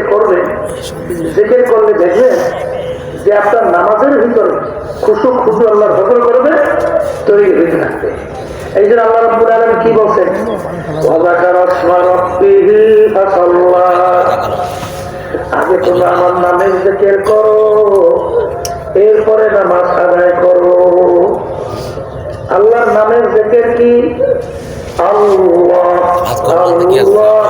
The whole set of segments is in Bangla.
জেকের করবেন জেকের করলে দেখবেন যে আপনার নামাজের ভিতরে খুশু খুশু আল্লাহর হজর করবে তৈরি হয়ে থাকবে। এই জন্য আল্লাহ রব্বুল আলম কি বলছেন। আগে তোমরা আমার নামে জেকের করো এরপরে নামাজ আদায় করো। আল্লাহর নামের জেকের কি? আল্লাহ আল্লাহ আল্লাহ।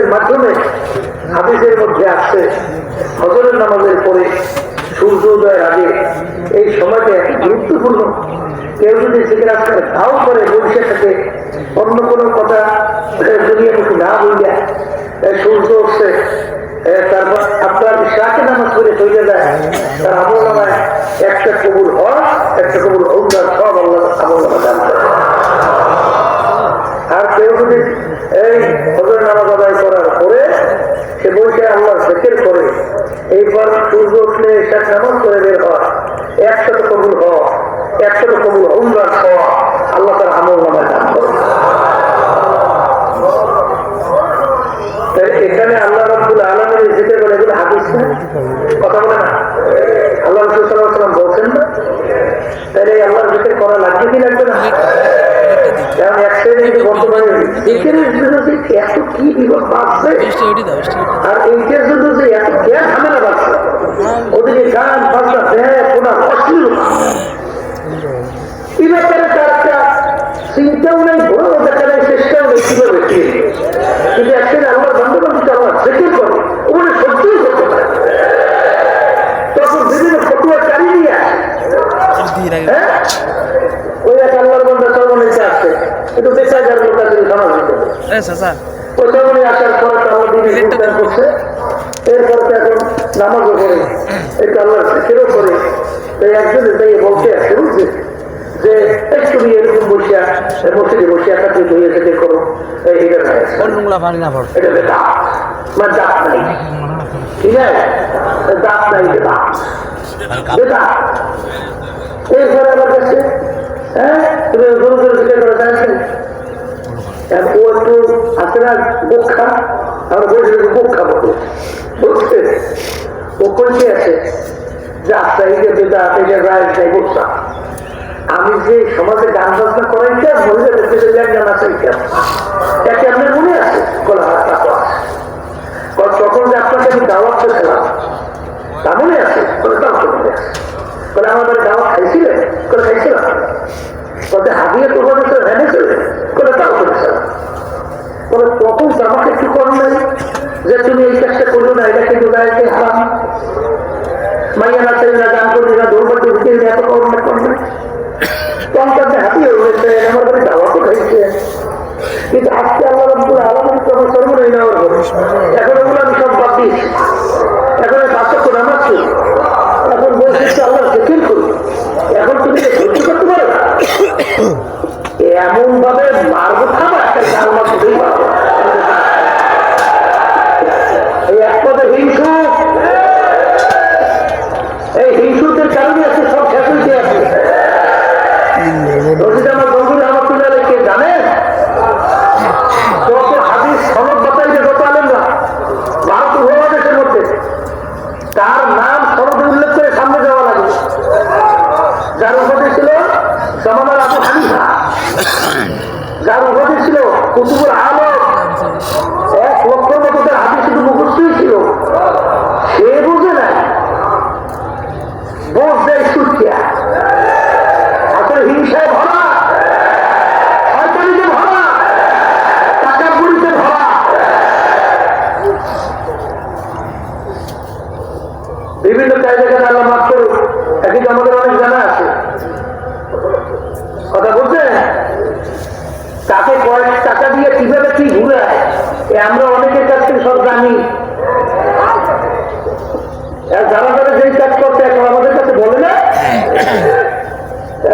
জিকিরের মাধ্যমে, হাদিসের মধ্যে আসছে হজরের নামাজের পরে সূর্য উদয়ের আগে এই সময়টা এত গুরুত্বপূর্ণ। কেউ যদি জিকির আসতে তাও করে বসে থাকে অন্য কোনো কথা দুনিয়া মুখে না এই সূর্য উঠছে তারপর আপনার শাকে নামাজ করে তৈরি যায়, তার আমল একটা কবুল হয় একটা কবুল হোক সব আল্লাহ নামা দান করে আর কেউ যদি এই হজর নামাজ আদায় করার পরে সে আল্লাহ জেকের করে এইবার সূর্য উঠলে শেষ নামাজ করে বের হয় একশত কবুল হ একশত কবুল উমরান হ আল্লাহ তার আমল নামায় দান করে এখানে আল্লাহ রব্বুল আলমের জিকির বলে, এগুলো হাদিস কথা বলে না? আল্লাহ রসুল সাল্লাহ বলছেন না? তাহলে এই আল্লাহর জিকির করা লাগবে কি লাগবে না? কারণ এক শ্রেণি বর্তমানে জিকিরের এত কি বিপদ বাড়ছে আর এইটার জন্য যে এত জ্ঞান ঝামেলা বাড়ছে ওদিকে গান বাজনা দেয় কোনা অশ্লীল এই ব্যাপারে তার একটা চিন্তাও নেই বড় দেখা নেই চেষ্টাও নেই কীভাবে কি কিন্তু একদিন আল্লাহ বন্ধুবান্ধব আল্লাহ জেকের করে ওগুলো সত্যিই করতে পারে তখন বিভিন্ন ফটুয়া চালিয়ে নিয়ে আসে। হ্যাঁ? ওই এক আল্লাহর বন্ধা সর্বনিতে আসছে কিন্তু বেচার যার লোক আছে সমাজ ওই সর্বনি আসার পরে আল্লাহ দিদি উদ্ধার করছে। এরপর তো এখন নামাজও করে একটু আল্লাহ জিকিরও করে। তাই একজন তাই বলতে আছে বুঝছে যে তুমি এরকম বসিয়া মসজিদে বসিয়া কাছে ধুয়ে থেকে করো এটা নাই এটা বেদা মানে দাঁত নাই। ঠিক আছে? দাঁত নাই বেদা এরপরে আমার কাছে হ্যাঁ তুমি গরু গরু জিজ্ঞেস করে জানছেন? ও একটু আছে না বোখা আমার বলছে বোখা বলতে বুঝছে ও কইতে আছে। যে আস্তা এই যে বেদা রায় আমি যে সমাজে গান বাজনা করাইতাম মহিলা দেখতে গান আসাইতাম একে আপনার মনে আছে? তখন যে আপনাকে আমি দাওয়াত পেয়েছিলাম তা মনে আছে? তো আমাদের দাওয়াত খাইছিলেন? করে খাইছিলাম। বলতে, হাবিয়ে তো বলেছে ভেনেছিলেন করে তাও করেছিলাম। তখন তো আমাকে একটু কম নাই। যে তুমি এই কাজটা করল না, এটা কিন্তু হারাম। মাইয়া না চাই না গান না না কোন কাজে হাতি হয়ে আমার কাছে দাওয়া জামানার আবু হানিফা যার উপাধি ছিল কুতুবুল আলম এক লক্ষ মতো তার হাদিস শুধু মুখস্থই ছিল সে বুঝে নাই বোঝ দেয় সুখিয়া আসলে হিংসায় ভরা শয়তানিতে ভরা টাকা পুরিতে ভরা বিভিন্ন জায়গায় আল্লাহ মাফ করুক একদিকে আমাদের অনেক জানা আছে কথা বলছেন তাকে কয়েক টাকা দিয়ে কীভাবে কি ঘুরায় এ আমরা অনেকের কাছ থেকে সব জানি আর যারা যারা যেই কাজ এখন আমাদের কাছে বলে না।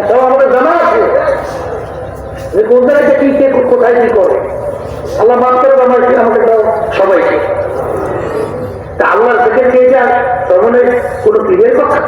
সব আমাদের জানা আছে। যে কোন কি, কে, কোথায় কি করে? আল্লাহ মাফ করে দাও সবাইকে। তা আল্লাহর থেকে কে তখন কোনো পীরের কথা?